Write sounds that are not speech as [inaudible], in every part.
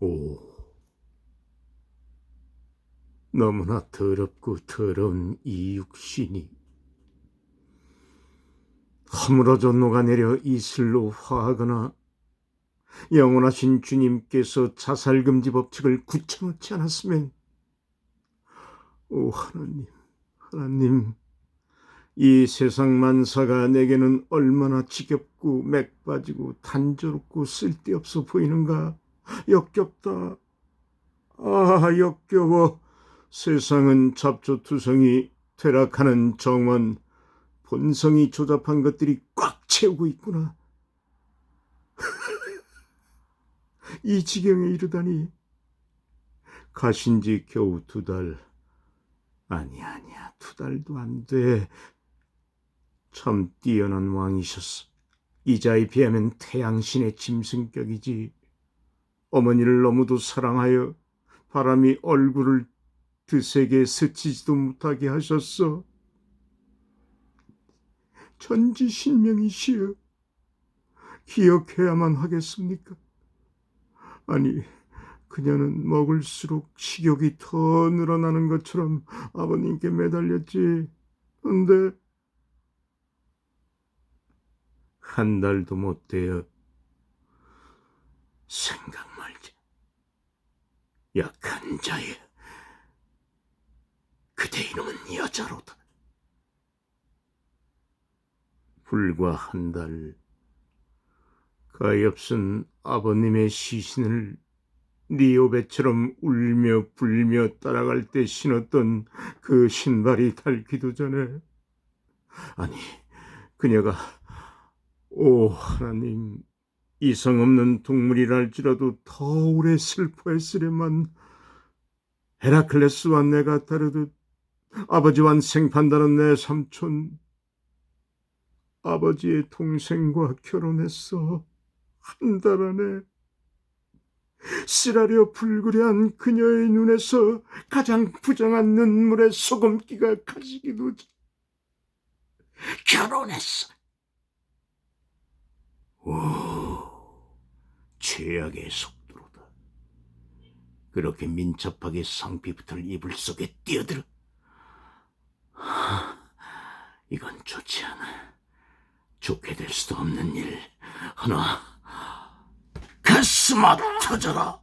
오. 너무나 더럽고 더러운 이 육신이 허물어져 녹아내려 이슬로 화하거나 영원하신 주님께서 자살금지 법칙을 굳혀놓지 않았으면 오 하나님, 하나님 이 세상 만사가 내게는 얼마나 지겹고 맥 빠지고 단조롭고 쓸데없어 보이는가 역겹다. 아 역겨워 세상은 잡초투성이 퇴락하는 정원 본성이 조잡한 것들이 꽉 채우고 있구나. [laughs] 이 지경에 이르다니 가신 지 겨우 두 달. 아니 아니야 두 달도 안 돼. 참 뛰어난 왕이셨어. 이자에 비하면 태양신의 짐승격이지. 어머니를 너무도 사랑하여 바람이 얼굴을 드세게 스치지도 못하게 하셨어. 전지신명이시여. 기억해야만 하겠습니까? 아니, 그녀는 먹을수록 식욕이 더 늘어나는 것처럼 아버님께 매달렸지. 근데 한 달도 못 되어 생각 말자. 자여. 그대 이름은 여자로다. 불과 한 달, 가엾은 아버님의 시신을 니오베처럼 울며 불며 따라갈 때 신었던 그 신발이 닳기도 전에, 아니, 그녀가, 오, 하나님, 이성 없는 동물이랄지라도 더 오래 슬퍼했으려만, 헤라클레스와 내가 다르듯 아버지와 생판다는 내 삼촌, 아버지의 동생과 결혼했어. 한 달 안에. 쓰라려 불그레한 그녀의 눈에서 가장 부정한 눈물의 소금기가 가시기도 전. 결혼했어. 오, 최악의 속도로다. 그렇게 민첩하게 상피부터를 이불 속에 뛰어들어. 하, 이건 좋지 않아. 좋게 될 수도 없는 일 하나 가슴아 터져라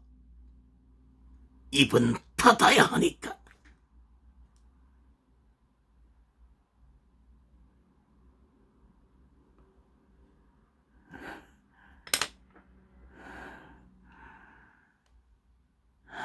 입은 닫아야 하니까